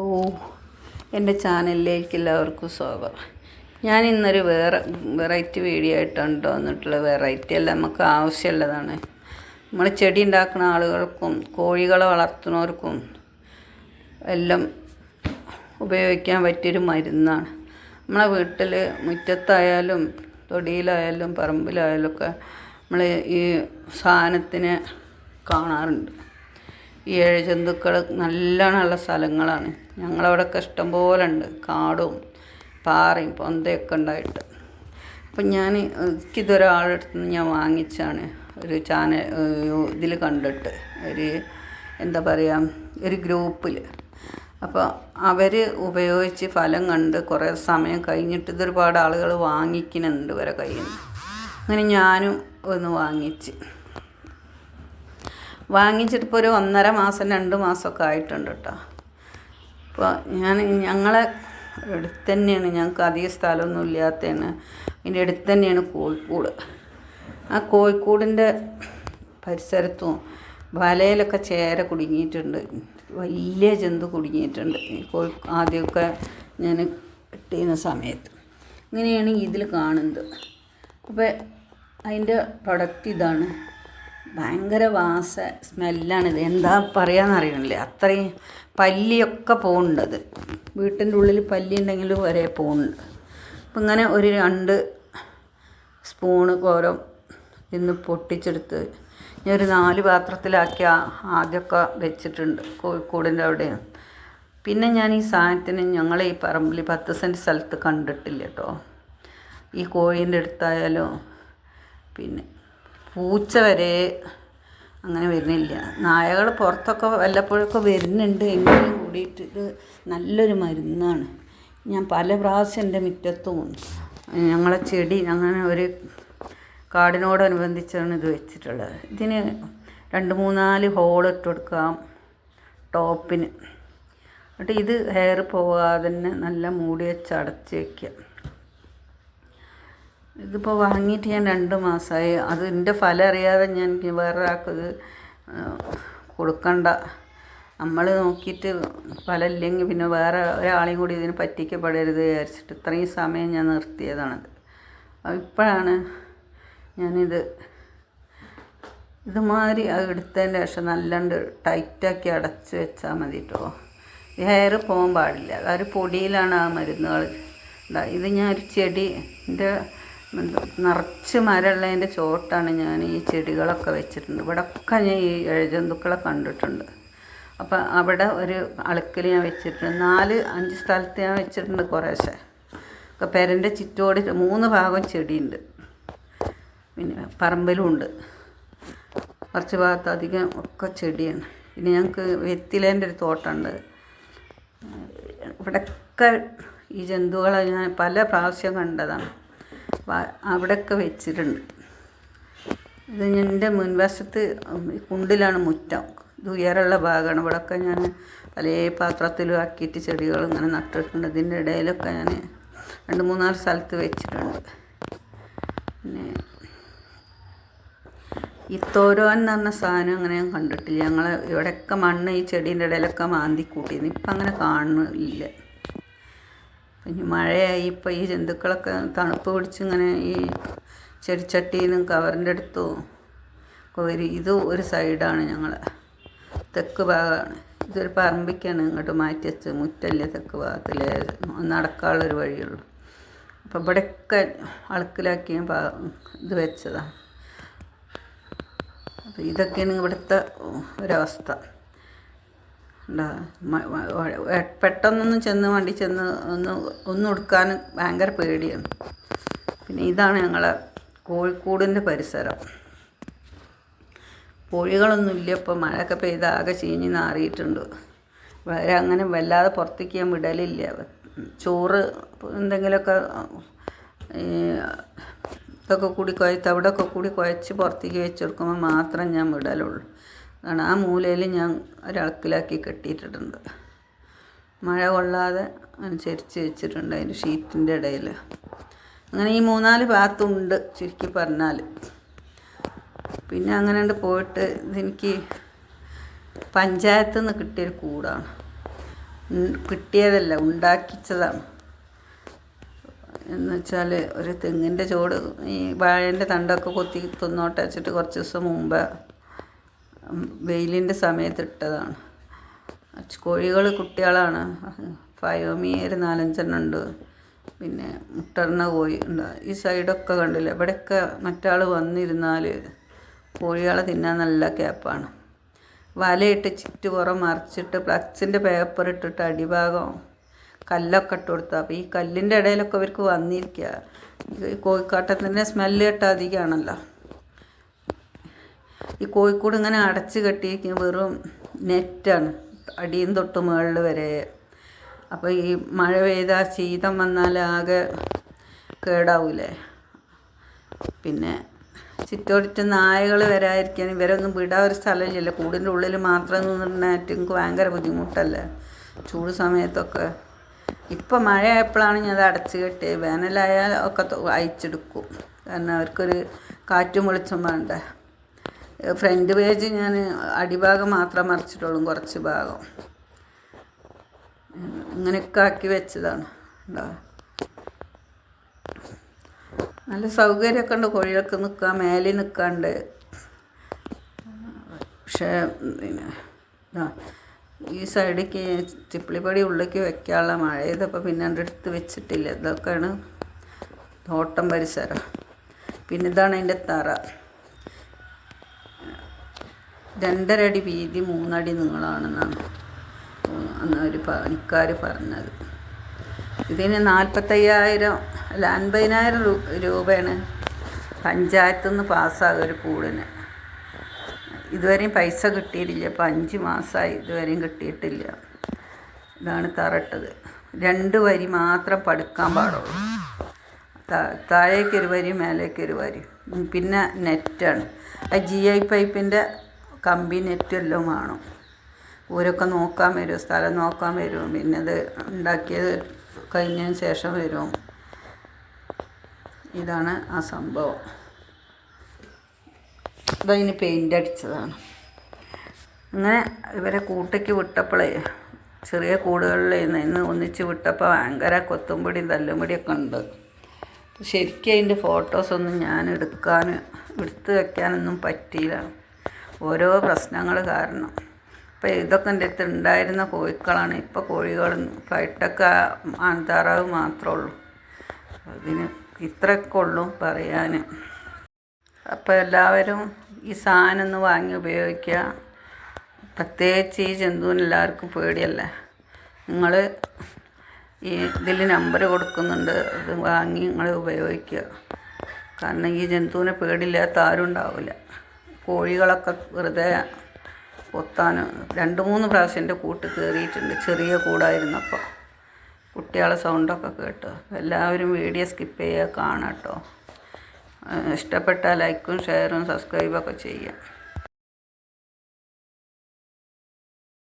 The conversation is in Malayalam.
ഓ എന്റെ ചാനലിലേക്ക് എല്ലാവർക്കും സ്വാഗതം. ഞാൻ ഇന്നൊരു വേറെ വെറൈറ്റി വീഡിയോ ആയിട്ടുണ്ട്. വന്നിട്ടുള്ള വെറൈറ്റി അല്ല നമുക്ക് ആവശ്യമുള്ളതാണ്. നമ്മൾ ചെടി ഉണ്ടാക്കുന്ന ആളുകൾക്കും കോഴികളെ വളർത്തുന്നവർക്കും എല്ലാം ഉപയോഗിക്കാൻ പറ്റിയൊരു മരുന്നാണ്. നമ്മളെ വീട്ടിൽ മുറ്റത്തായാലും തൊടിയിലായാലും പറമ്പിലായാലും ഒക്കെ നമ്മൾ ഈ സാധനത്തിനെ കാണാറുണ്ട്. ഈ ഏഴ് ജന്തുക്കൾ നല്ലോണമുള്ള സ്ഥലങ്ങളാണ്. ഞങ്ങളവിടെയൊക്കെ ഇഷ്ടംപോലെ ഉണ്ട് കാടും പാറയും പൊന്തയൊക്കെ ഉണ്ടായിട്ട്. അപ്പം ഞാൻ എനിക്കിതൊരാളുടെ അടുത്ത് നിന്ന് ഞാൻ വാങ്ങിച്ചാണ്. ഒരു ചാനൽ ഇതിൽ കണ്ടിട്ട്. ഒരു എന്താ പറയുക ഒരു ഗ്രൂപ്പിൽ അപ്പോൾ അവർ ഉപയോഗിച്ച് ഫലം കണ്ട് കുറേ സമയം കഴിഞ്ഞിട്ട് ഇതൊരുപാട് ആളുകൾ വാങ്ങിക്കുന്നുണ്ട് ഇവരെ കയ്യിൽ നിന്ന് അങ്ങനെ ഞാനും ഒന്ന് വാങ്ങിച്ച്. വാങ്ങിച്ചിട്ടിപ്പോൾ ഒരു ഒന്നര മാസം രണ്ട് മാസമൊക്കെ ആയിട്ടുണ്ട് കേട്ടോ. അപ്പോൾ ഞാൻ ഞങ്ങളെ അടുത്ത് തന്നെയാണ്. ഞങ്ങൾക്ക് അധിക സ്ഥലമൊന്നും ഇല്ലാത്തതാണ്. അതിന്റെ അടുത്ത് തന്നെയാണ് കോഴിക്കോട്. ആ കോഴിക്കോടിന്റെ പരിസരത്തും വലയിലൊക്കെ ചേര കുടുങ്ങിയിട്ടുണ്ട്. വലിയ ജന്തു കുടുങ്ങിയിട്ടുണ്ട്. കോഴി ആദ്യമൊക്കെ ഞാൻ കിട്ടിയിരുന്ന സമയത്ത്. ഇങ്ങനെയാണ് ഇതിൽ കാണുന്നത്. അപ്പോൾ അതിന്റെ പ്രൊഡക്റ്റ് ഇതാണ് ഭയങ്കര വാസ സ്മെല്ലാണിത് എന്താ പറയാന്ന് അറിയണില്ല അത്രയും പല്ലിയൊക്കെ പോകുന്നുണ്ട് വീട്ടിന്റെ ഉള്ളിൽ പല്ലി ഉണ്ടെങ്കിൽ വരെ പോകുന്നുണ്ട് അപ്പം ഇങ്ങനെ ഒരു രണ്ട് സ്പൂണ് കോരം ഇന്ന് പൊട്ടിച്ചെടുത്ത് ഞാൻ ഒരു നാല് പാത്രത്തിലാക്കി ആദ്യമൊക്കെ വെച്ചിട്ടുണ്ട് കോഴിക്കോടിന്റെ അവിടെ. പിന്നെ ഞാൻ ഈ സാധനത്തിന് ഞങ്ങളെ ഈ പറമ്പിൽ പത്ത് സെന്റ് സ്ഥലത്ത് കണ്ടിട്ടില്ല കേട്ടോ. ഈ കോഴീന്റെ അടുത്തായാലും പിന്നെ പൂച്ച വരെ അങ്ങനെ വരുന്നില്ല. നായകൾ പുറത്തൊക്കെ വല്ലപ്പോഴൊക്കെ വരുന്നുണ്ട്. എങ്കിലും കൂടിയിട്ട് ഇത് നല്ലൊരു മരുന്നാണ്. ഞാൻ പല പ്രാവശ്യം എന്റെ മുറ്റത്തും ഞങ്ങളെ ചെടി അങ്ങനെ ഒരു കാടിനോടനുബന്ധിച്ചാണ് ഇത് വെച്ചിട്ടുള്ളത്. ഇതിന് രണ്ട് മൂന്നാൽ ഹോൾ ഇട്ട് കൊടുക്കാം ടോപ്പിന്. എന്നിട്ട് ഇത് ഹെയർ പോകാതെ തന്നെ നല്ല മൂടി വെച്ച് അടച്ച് വയ്ക്കുക ഇതിപ്പോൾ വാങ്ങിയിട്ട് ഞാൻ രണ്ട് മാസമായി അതിന്റെ ഫലം അറിയാതെ ഞാൻ വേറൊരാൾക്കത് കൊടുക്കണ്ട. നമ്മൾ നോക്കിയിട്ട് ഫലമില്ലെങ്കിൽ പിന്നെ വേറെ ഒരാളെയും കൂടി ഇതിന് പറ്റിക്കപ്പെടരുത് വിചാരിച്ചിട്ട് ഇത്രയും സമയം ഞാൻ നിർത്തിയതാണത്. ഇപ്പോഴാണ് ഞാനിത് ഇതുമാതിരി അത് എടുത്തതിന്റെ ശേഷം നല്ലണ്ട് ടൈറ്റാക്കി അടച്ച് വെച്ചാൽ മതി കേട്ടോ ഹെയർ പോകാൻ പാടില്ല. അതൊരു പൊടിയിലാണ് ആ മരുന്നുകൾ ഇത് ഞാൻ ഒരു ചെടി എന്റെ നിറച്ച് മരമുള്ളതിന്റെ ചോട്ടാണ് ഞാൻ ഈ ചെടികളൊക്കെ വെച്ചിട്ടുണ്ട്. ഇവിടെ ഒക്കെ ഞാൻ ഈ ഇഴജന്തുക്കളെ കണ്ടിട്ടുണ്ട്. അപ്പം അവിടെ ഒരു അളുക്കൽ ഞാൻ വെച്ചിട്ടുണ്ട്. നാല് അഞ്ച് സ്ഥലത്ത് ഞാൻ വെച്ചിട്ടുണ്ട് കുറേശ്ശെ. ഒക്കെ പെരന്റെ ചുറ്റോട് മൂന്ന് ഭാഗം ചെടിയുണ്ട്. പിന്നെ പറമ്പിലും ഉണ്ട്. കുറച്ച് ഭാഗത്ത് അധികം ഒക്കെ ചെടിയാണ്. പിന്നെ ഞങ്ങൾക്ക് വെത്തിലേന്റെ ഒരു തോട്ടമുണ്ട് ഇവിടെയൊക്കെ ഈ ജന്തുക്കളെ ഞാൻ പല പ്രാവശ്യം കണ്ടതാണ്. അവിടെയൊക്കെ വെച്ചിട്ടുണ്ട്. ഇത് എന്റെ മുൻവശത്ത് കുണ്ടിലാണ് മുറ്റം. ഇത് ഉയരമുള്ള ഭാഗമാണ്. ഇവിടെയൊക്കെ ഞാൻ പല പാത്രത്തിലും ആക്കിയിട്ട് ചെടികൾ ഇങ്ങനെ നട്ടിട്ടുണ്ട്. ഇതിന്റെ ഇടയിലൊക്കെ ഞാൻ രണ്ട് മൂന്നാൽ സ്ഥലത്ത് വെച്ചിട്ടുണ്ട്. പിന്നെ ഈ തോരോൻ എന്ന് പറഞ്ഞ സാധനം അങ്ങനെ ഞാൻ കണ്ടിട്ടില്ല. ഞങ്ങൾ ഇവിടെയൊക്കെ മണ്ണ് ഈ ചെടീന്റെ ഇടയിലൊക്കെ മാന്തി കൂട്ടിയിരുന്നു. ഇപ്പം അങ്ങനെ കാണുന്നില്ല. പിന്നെ മഴയായി ഇപ്പോൾ ഈ ജന്തുക്കളൊക്കെ തണുപ്പ് പിടിച്ച് ഇങ്ങനെ ഈ ചെടിച്ചട്ടിന്നും കവറിന്റെ അടുത്തും വരും ഇത് ഒരു സൈഡാണ് ഞങ്ങൾ തെക്ക് ഭാഗമാണ് ഇതൊരു പറമ്പിക്കാണ് ഇങ്ങോട്ട് മാറ്റി വെച്ച് മുറ്റല്ലേ തെക്ക് ഭാഗത്തിൽ നടക്കാനുള്ളൊരു വഴിയുള്ളൂ. അപ്പോൾ ഇവിടെയൊക്കെ അളക്കിലാക്കിയ ഇത് വെച്ചതാണ്. അപ്പോൾ ഇതൊക്കെയാണ് ഇവിടുത്തെ ഒരവസ്ഥ. പെട്ടെന്നൊന്നും ചെന്ന് വണ്ടി ചെന്ന് ഒന്ന് ഒന്നും എടുക്കാൻ ഭയങ്കര പേടിയാണ്. പിന്നെ ഇതാണ് ഞങ്ങളെ കോഴിക്കോടിന്റെ പരിസരം. കോഴികളൊന്നും ഇല്ല ഇപ്പോൾ മഴയൊക്കെ പെയ്ത് ആകെ ചീഞ്ഞ് നാറിയിട്ടുണ്ട്. വേറെ അങ്ങനെ വല്ലാതെ പുറത്തേക്ക് ഞാൻ വിടലില്ല. ചോറ് എന്തെങ്കിലുമൊക്കെ ഇതൊക്കെ കൂടി കുഴച്ച് അവിടെയൊക്കെ കൂടി കുഴച്ച് പുറത്തേക്ക് വെച്ചെടുക്കുമ്പോൾ മാത്രം ഞാൻ വിടലുള്ളൂ. അതാണ് ആ മൂലയിൽ ഞാൻ ഒരളക്കിലാക്കി കെട്ടിയിട്ടിട്ടുണ്ട്. മഴ കൊള്ളാതെ അനുസരിച്ച് വെച്ചിട്ടുണ്ട് അതിന്റെ ഷീറ്റിന്റെ ഇടയിൽ. അങ്ങനെ ഈ മൂന്നാൽ ഭാഗത്തുണ്ട് ചുരുക്കി പറഞ്ഞാൽ. പിന്നെ അങ്ങനെ ഉണ്ട് പോയിട്ട് ഇതെനിക്ക് പഞ്ചായത്ത് നിന്ന് കിട്ടിയൊരു കൂടാണ്. കിട്ടിയതല്ല ഉണ്ടാക്കിച്ചതാണ്. എന്ന് വെച്ചാൽ ഒരു തെങ്ങിന്റെ ചോട് ഈ വാഴേന്റെ തണ്ടൊക്കെ കൊത്തി തിന്നോട്ടെ വെച്ചിട്ട് കുറച്ച് ദിവസം മുമ്പ് വെയിലിന്റെ സമയത്ത് ഇട്ടതാണ് കോഴികൾ കുട്ടികളാണ്. ഫയോമി ഒരു നാലഞ്ചെണ്ണം ഉണ്ട്. പിന്നെ മുട്ടറിന കോഴി ഉണ്ട്. ഈ സൈഡൊക്കെ കണ്ടില്ല? ഇവിടെയൊക്കെ മറ്റാൾ വന്നിരുന്നാൽ കോഴികളെ തിന്നാൻ നല്ല ക്യാപ്പാണ്. വലയിട്ട് ചുറ്റുപുറം മറിച്ചിട്ട് ഫ്ലക്സിന്റെ പേപ്പർ ഇട്ടിട്ട് അടിഭാഗം കല്ലൊക്കെ ഇട്ട് കൊടുത്തു. അപ്പോൾ ഈ കല്ലിന്റെ ഇടയിലൊക്കെ ഇവർക്ക് വന്നിരിക്കുക കോഴിക്കാട്ടത്തിന്റെ സ്മെല്ല് കേട്ടാൽ അധികമാണല്ലോ. ഈ കോഴിക്കൂട് ഇങ്ങനെ അടച്ച് കെട്ടിയിരിക്കും വെറും നെറ്റാണ്. അടിയും തൊട്ട് മുകളിൽ വരെ. അപ്പോൾ ഈ മഴ പെയ്താൽ ശീതം വന്നാൽ ആകെ കേടാവൂലേ? പിന്നെ ചുറ്റോടിറ്റ് നായകൾ വരാതിരിക്കാൻ ഇവരൊന്നും വിടാൻ ഒരു സ്ഥലമില്ലല്ലോ. കൂടിന്റെ ഉള്ളിൽ മാത്രം നിന്നിട്ട് എനിക്ക് ഭയങ്കര ബുദ്ധിമുട്ടല്ലേ? ചൂട് സമയത്തൊക്കെ. ഇപ്പം മഴ ആയപ്പോഴാണ് ഞാൻ അത് അടച്ച് കെട്ടിയത് വേനലായാൽ ഒക്കെ അയച്ചെടുക്കും. കാരണം അവർക്കൊരു കാറ്റും വെളിച്ചം വേണ്ടേ? ഫ്രണ്ട് പേജ് ഞാൻ അടിഭാഗം മാത്രം മറിച്ചിട്ടുള്ളൂ കുറച്ച് ഭാഗം. ഇങ്ങനെയൊക്കെ ആക്കി വെച്ചതാണ് നല്ല സൗകര്യമൊക്കെ ഉണ്ട് കോഴികൾക്ക് നിൽക്കാം മേലിൽ നിൽക്കാണ്ട്. പക്ഷേ ഈ സൈഡിലേക്ക് ചിപ്പിളിപ്പടി ഉള്ളിലേക്ക് വെക്കാനുള്ള മഴ ഇതപ്പോൾ പിന്നെ അടുത്ത് വെച്ചിട്ടില്ല. ഇതൊക്കെയാണ് തോട്ടം പരിസരം. പിന്നെ ഇതാണ് അതിന്റെ തറ. രണ്ടര അടി വീതി മൂന്നടി നീളമാണെന്നാണ് അന്ന് ഒരു പണിക്കാർ പറഞ്ഞത്. ഇതിന് നാൽപ്പത്തയ്യായിരം അല്ല അൻപതിനായിരം രൂപയാണ് പഞ്ചായത്തു നിന്ന് പാസ്സാകുക ഒരു കൂടിന്. ഇതുവരെയും പൈസ കിട്ടിയിട്ടില്ല. ഇപ്പം അഞ്ച് മാസമായി ഇതുവരെയും കിട്ടിയിട്ടില്ല. ഇതാണ് തറട്ടത്. രണ്ട് വരി മാത്രം പടുക്കാൻ പാടുള്ളൂ. താഴേക്കൊരു വരി മേലേക്കൊരു വരി പിന്നെ നെറ്റാണ്. ആ ജി ഐ പൈപ്പിന്റെ കമ്പി നെറ്റ് എല്ലാം വേണം. ഊരൊക്കെ നോക്കാൻ വരും സ്ഥലം നോക്കാൻ വരും. പിന്നെ ഇത് ഉണ്ടാക്കിയത് കഴിഞ്ഞതിന് ശേഷം വരും. ഇതാണ് ആ സംഭവം. ഇതതിന് പെയിന്റ് അടിച്ചതാണ്. അങ്ങനെ ഇവരെ കൂട്ടയ്ക്ക് വിട്ടപ്പോഴേ ചെറിയ കൂടുകളിൽ നിന്ന് ഒന്നിച്ച് വിട്ടപ്പോൾ ഭയങ്കര കൊത്തുംപൊടിയും തല്ലുംപൊടിയൊക്കെ ഉണ്ട്. ശരിക്കും അതിന്റെ ഫോട്ടോസൊന്നും ഞാൻ എടുക്കാൻ എടുത്ത് വെക്കാനൊന്നും പറ്റിയില്ല. ഓരോ പ്രശ്നങ്ങൾ കാരണം. അപ്പോൾ ഇതൊക്കെ എന്റെ അടുത്ത് ഉണ്ടായിരുന്ന കോഴിക്കളാണ്. ഇപ്പോൾ കോഴികൾ ഫൈറ്റൊക്കെ ആൺതാറാവ് മാത്രമേ ഉള്ളൂ. അതിന് ഇത്രയൊക്കെ ഉള്ളൂ പറയാൻ അപ്പോൾ എല്ലാവരും ഈ സാധനം ഒന്ന് വാങ്ങി ഉപയോഗിക്കുക. പ്രത്യേകിച്ച് ഈ ജന്തുവിന് എല്ലാവർക്കും പേടിയല്ലേ? നിങ്ങൾ ഈ ഇതിൽ നമ്പർ കൊടുക്കുന്നുണ്ട്. അത് വാങ്ങി നിങ്ങൾ ഉപയോഗിക്കുക. കാരണം ഈ ജന്തുവിനെ പേടില്ലാത്ത ആരും ഉണ്ടാവില്ല. കോഴികളൊക്കെ വെറുതെ കൊത്താൻ രണ്ട് മൂന്ന് പ്രാവശ്യം എന്റെ കൂട്ട് കയറിയിട്ടുണ്ട് ചെറിയ കൂടായിരുന്നപ്പോൾ. കുട്ടികളെ സൗണ്ടൊക്കെ കേട്ട്. എല്ലാവരും വീഡിയോ സ്കിപ്പ് ചെയ്യുക കാണാം കേട്ടോ. ഇഷ്ടപ്പെട്ടാൽ ലൈക്കും ഷെയറും സബ്സ്ക്രൈബൊക്കെ ചെയ്യാം